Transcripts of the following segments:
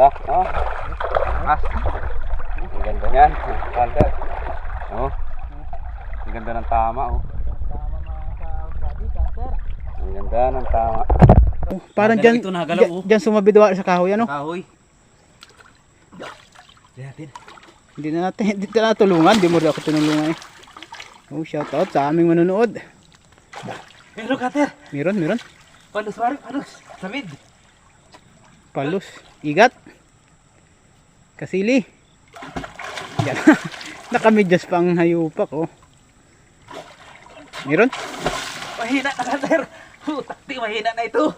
Ganda. Oh. As. Ang ganda niyan. Hunter. Oh. Ang ganda ng tama oh. Ang ganda ng tama. Oh, parang dyan, ito, nagalaw, dyan, oh. dyan sumabidawa sa kahoy ano? Kahoy. Yatin. Hindi na natin, hindi na natulungan, hindi mo rin ako tinulungan eh. Oh, shout out sa aming manonood. Pero Kater. Meron, meron. Palos pare, palos. Samid. Palos, igat. Kasili. Yan. Nakamidyas pa ang hayupak oh. Meron? Mahina na Kater. Putak di mahina na ito.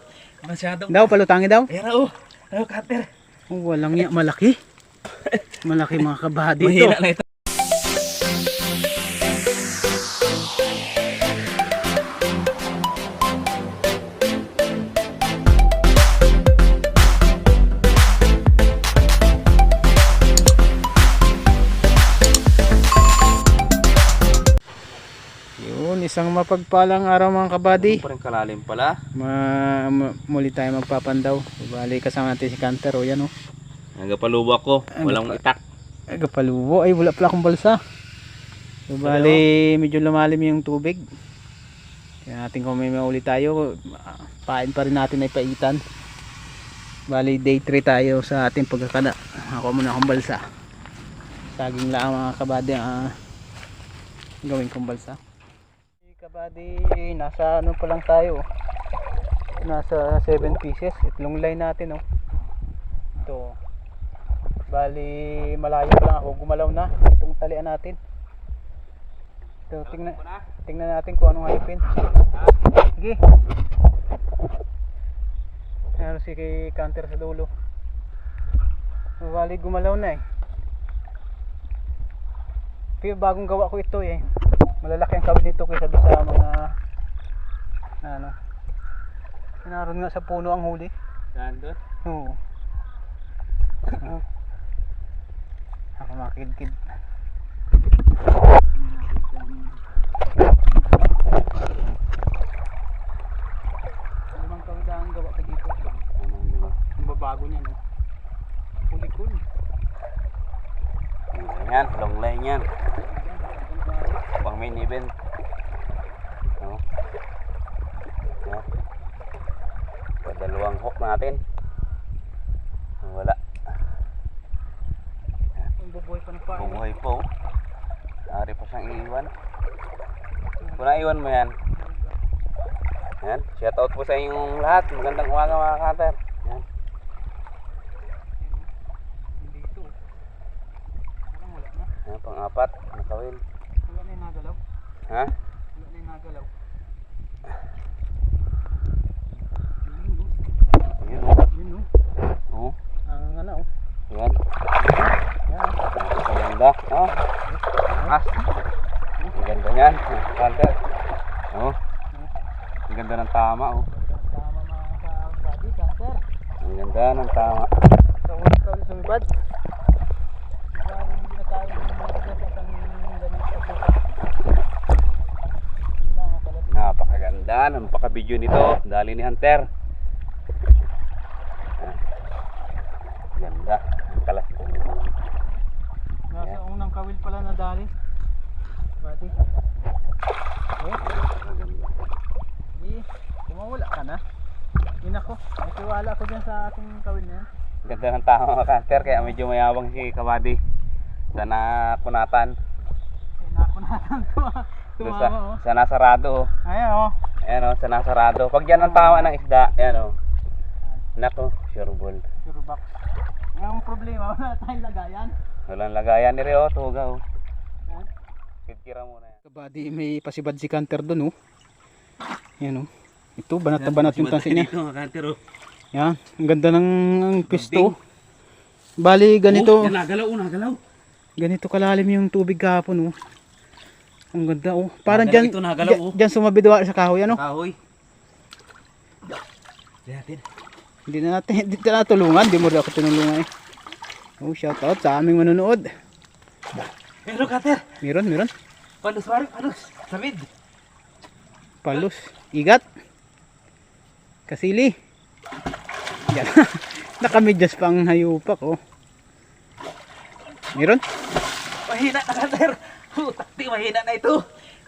Masyadong. Daw, palutangi daw. Ayan oh. Ano Kater. Oh, walang ya, malaki. Malaki mga kabady ito. Mahina na ito. Yun, isang mapagpalang araw mga kabady. Parang kalalim pala. Ma, ma- muli tayo magpapandaw. Bali kasama natin si Canter o yan o. Nagapalubo ako. Walang itak. Agapalubo. Ay wala pala akong balsa. So bali medyo lumalim yung tubig. Kaya natin kung may mauli tayo. Pain pa rin natin ay paitan. Bali day 3 tayo sa ating pagkakada. Ako muna akong balsa. Saging lang mga kabady ah, gawin kong balsa. Kabady, nasa ano pa lang tayo. oh. Nasa 7 pieces. Itlong line natin oh. Ito. Bali, malayo pa lang ako. Gumalaw na. Itong talian natin. Ito, tingnan, tingnan natin kung anong hayupin. Sige. Meron si kay counter sa dulo. So, bali, gumalaw na eh. Pero bagong gawa ko ito eh. Malalaki ang kawin nito kaysa doon sa mga ano. Naroon nga sa puno ang huli. Saan doon? Oo. Ako makidkid. Limang kawilaan gawa ka dito. Ang babago niya, no? Kulikul. Yan, long line yan. Pang main event. No? Yan. Padalawang hook natin. Wala. Bubuhay pa ng pain. Bumuhay po. Ari pa siyang iiwan. Kung naiwan mo yan. Yan. Shout out po sa inyong lahat. Magandang umaga mga kater. Yan. Yan, pang-apat. Nakawin. Nagalaw. Ha? Wala na yung nagalaw. Yun. oh. Yun? Oo. Ang ano, oh. Yan. Yan. Ang ganda. Oh. As. Ang ganda niyan. Hunter. Oh. Ang ganda ng tama. Oh. Tama mga ka-body cancer. Ang ganda ng tama. Sa ulit ka ulit sumibad. Hindi na tayo lumakas sa isang ganito sa Napakaganda. Napaka-video nito. Dali ni Hunter. Ganda. Ang kalas. Nasa unang kawil pala na dali. Bati. Ganda. di. Kumawala ka na. Yun ako. May tiwala ako dyan sa ating kawil na yan. Ganda ng tama mga Hunter. Kaya medyo mayabang si Kabady. Sa nakunatan. Sinako natin to. Doon sa, Tumama oh. sa nasarado. Oh. Ayan oh. Ayan o, sa nasarado. Pag yan ang tama ng isda, ayan o. Nako, sure ball. Yung problema, wala tayong lagayan. Walang lagayan ni Rio, tuga o. Yan. Kikira muna yan. Kabady, may pasibad si Canter doon oh. Yan oh. Ito, banat na banat yung tansin niya. Ito, kanter o. Yan, ang ganda ng ang pisto. Bali, ganito, nagalaw, nagalaw. ganito kalalim yung tubig kahapon oh. Ang ganda oh. Parang Nagalaw dyan, ito, nagalaw, dyan, oh. dyan sumabidawa sa kahoy ano. Kahoy. Yatin. Hindi na natin, hindi na natulungan, hindi mo rin ako tinulungan eh. Oh, shout out sa aming manonood. Pero kater, Meron, meron. palos pare, palos. Samid. Palos, igat. Kasili. Yan. Nakamidyas pa ang hayupak oh. Meron? Mahina na cutter. Putak di mahina na ito.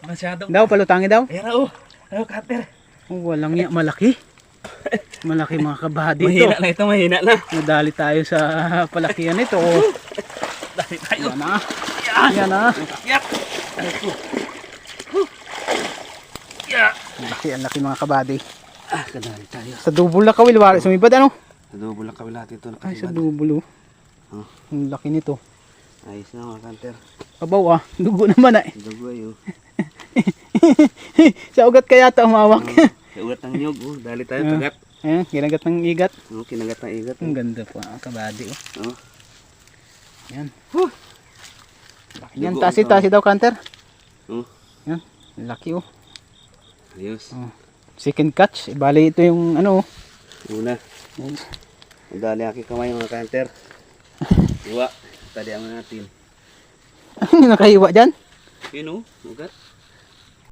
Masyadong. Daw, palutangin daw. Ayan na oh. Ano cutter? Oh, walang ya, malaki. Malaki mga kabady ito. Mahina na ito, mahina na. Nadali tayo sa palakihan nito. Oh. Dahil tayo. Yan na. Yan na. Yak! Yak! Ang laki, ang laki mga kabady. Ah, kadali tayo. Sa dubol na kawil, wari sumibad ano? Sa double lang kami lahat ito. Ay, sa dubol oh. Oh. Ang laki nito. Ayos na mga cutter. Abaw ah, dugo naman ah. Dagoy oh. sa ugat kaya ito umawak. Sa ugat ng nyog oh. Dali tayo, Ah. kagat. Ayan, ginagat ng igat. Oh, kinagat ng igat. Ang ganda po mga kabady oh. Oh. Yan. Huh. Laki Yan, Dugo tasi ang tasi daw canter. Oh. Yan, laki oh. Ayos. Second catch. Eh, Bali ito yung ano oh. Una. Yan. Dali aking kamay mga cutter. Iwa. Talihan mo natin. Ano nakahiwa dyan? Yun oh. Ugat.